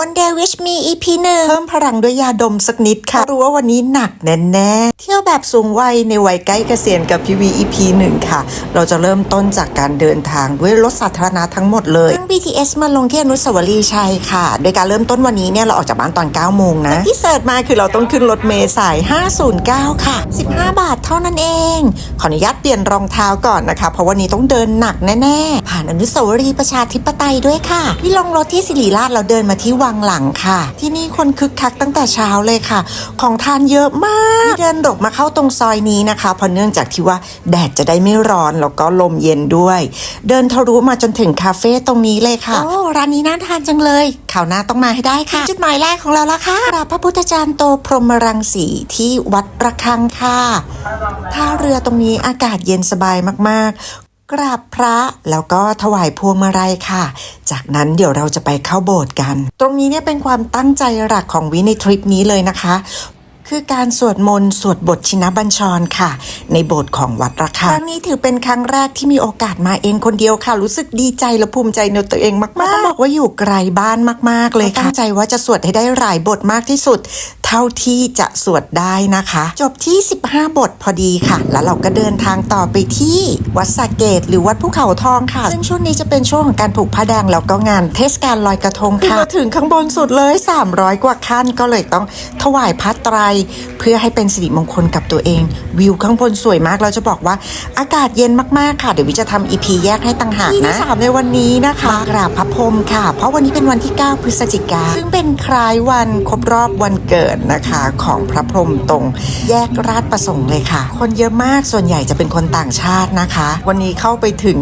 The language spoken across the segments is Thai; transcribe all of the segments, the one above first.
วันเดวิชมี EP หนึ่งเพิ่มพลังด้วยยาดมสักนิดค่ะ รู้ว่าวันนี้หนักแน่ๆ เที่ยวแบบสูงวัยในวัยใกล้เกษียณกับพีวี EP หนึ่งค่ะ เราจะเริ่มต้นจากการเดินทางด้วยรถสาธารณะทั้งหมดเลยนั่ง BTS มาลงที่อนุสาวรีย์ชัยค่ะ โดยการเริ่มต้นวันนี้เนี่ยเราออกจากบ้านตอน9โมงนะที่เสิร์ชมาคือเราต้องขึ้นรถเมล์สาย 509 ค่ะ 15 บาทเท่านั้นเอง ขออนุญาตเปลี่ยนรองเท้าก่อนนะคะ เพราะวันนี้ต้องเดินหนักแน่ๆ ผ่านอนุสาวรีย์ประชาธิปไตยด้วยค่ะที่ลงรถที่สิริราชเราเดินมาที่วังหลังค่ะ ที่นี่คนคึกคักตั้งแต่เช้าเลยค่ะ ของทานเยอะมากที่เดินดกมาเข้าตรงซอยนี้นะคะเพราะเนื่องจากที่ว่าแดดจะได้ไม่ร้อนแล้วก็ลมเย็นด้วย เดินทะลุมาจนถึงคาเฟ่ตรงนี้เลยค่ะโอ้ร้านนี้น่าทานจังเลยข่าวหน้าต้องมาให้ได้ค่ะ จุดหมายแรกของเราละค่ะกราบพระพุทธจารย์โตพรหมรังสีที่วัดระฆังค่ะท่าเรือตรงนี้อากาศเย็นสบายมากๆ กราบพระแล้วก็ถวายพวงมาลัยค่ะ จากนั้นเดี๋ยวเราจะไปเข้าโบสถ์กัน ตรงนี้เนี่ยเป็นความตั้งใจหลักของวิในทริปนี้เลยนะคะคือการสวดมนต์สวดบทชินบัญชรค่ะ ในโบสถ์ของวัดระฆังครั้งนี้ถือเป็นครั้งแรกที่มีโอกาสมาเองคนเดียวค่ะ รู้สึกดีใจและภูมิใจในตัวเองมากๆต้องบอกว่าอยู่ไกลบ้านมากๆเลยค่ะตั้งใจว่าจะสวดให้ได้หลายบทมากที่สุด เท่าที่จะสวดได้นะคะ จบที่ 15 บทพอดีค่ะ แล้วเราก็เดินทางต่อไปที่วัดสระเกต หรือวัดภูเขาทองค่ะ ซึ่งช่วงนี้จะเป็นช่วงของการผูกผ้าแดงแล้วก็งานเทศกาลลอยกระทงค่ะมาถึงข้างบนสุดเลย 300 กว่าขั้นก็เลยต้องถวายพัดไตร เพื่อให้เป็นสิริมงคลกับตัวเอง วิวข้างบนสวยมากเราจะบอกว่าอากาศเย็นมากๆค่ะ เดี๋ยววิจะทำอีพีแยกให้ต่างหากนะที่สามในวันนี้นะคะกราบพระพรหมค่ะ เพราะวันนี้เป็นวันที่ 9 พฤศจิกาซึ่งเป็นคล้ายวันครบรอบวันเกิดนะคะของพระพรหมตรง แยกราชประสงค์เลยค่ะ คนเยอะมากส่วนใหญ่จะเป็นคนต่างชาตินะคะ วันนี้เข้าไปถึง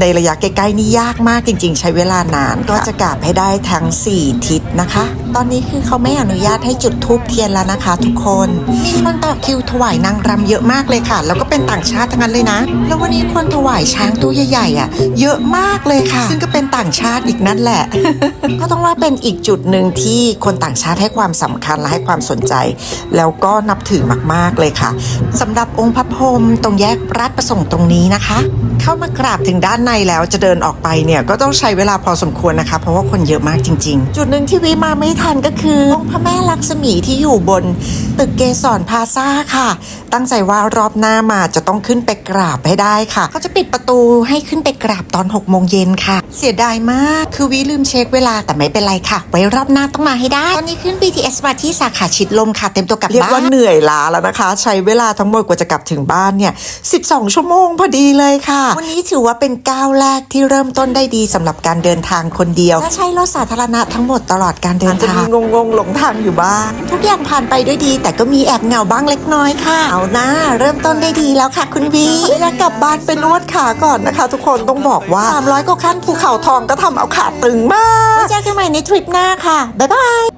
ในระยะใกล้ๆนี่ยากมากจริง ๆ ใช้เวลานานก็จะกราบให้ได้ทั้ง 4 ทิศนะคะ ตอนนี้คือเขาไม่อนุญาตให้จุดธูปเทียนแล้วนะคะ ทุกคนมีคนต่อคิวถวายนางรำเยอะมากเลยค่ะ แล้วก็เป็นต่างชาติทั้งนั้นเลยนะ แล้ววันนี้คนถวายช้างตัวใหญ่ๆอะ เยอะมากเลยค่ะ ซึ่งก็เป็นต่างชาติอีกนั่นแหละ ก็ต้องว่าเป็นอีกจุดหนึ่งที่คนต่างชาติให้ความสำคัญและให้ความสนใจ แล้วก็นับถือมากๆเลยค่ะสำหรับองค์พระพรหมตรงแยกราชประสงค์ตรงนี้นะคะ เข้ามากราบถึงด้านในแล้วจะเดินออกไปเนี่ยก็ต้องใช้เวลาพอสมควรนะคะ เพราะว่าคนเยอะมากจริง ๆ จุดหนึ่งที่วิมาไม่ทันก็คือ องค์พระแม่ลักษมีที่อยู่บน ตึกเกสรพลาซ่าค่ะ ตั้งใจว่ารอบหน้ามาจะต้องขึ้นไปกราบให้ได้ค่ะ เขาจะปิดประตูให้ขึ้นไปกราบตอน6โมงเย็นค่ะ เสียดายมาก คือวิลืมเช็คเวลาแต่ไม่เป็นไรค่ะ ไว้รอบหน้าต้องมาให้ได้ ตอนนี้ขึ้น BTS มาที่สาขาชิดลมค่ะ เต็มตัวกลับบ้าน เรียกว่าเหนื่อยล้าแล้วนะคะ ใช้เวลาทั้งหมดกว่าจะกลับถึงบ้านเนี่ย 12 ชั่วโมงพอดีเลยค่ะ วันนี้ถือว่าเป็นก้าวแรกที่เริ่มต้นได้ดีสำหรับการเดินทางคนเดียวและใช้รถสาธารณะทั้งหมดตลอดการเดินทางงงงๆหลงทางอยู่บ้าง ทุกอย่างผ่านไปด้วยดี แต่ก็มีแอบเหงาบ้างเล็กน้อยค่ะเอานะ เริ่มต้นได้ดีแล้วค่ะคุณวีเวลากลับบ้านไปนวดขาก่อนนะคะ ทุกคนต้องบอกว่า 300กว่าขั้นภูเขาทองก็ทำเอาขาตึงมากไว้เจอกันใหม่ในทริปหน้าค่ะบ๊ายบาย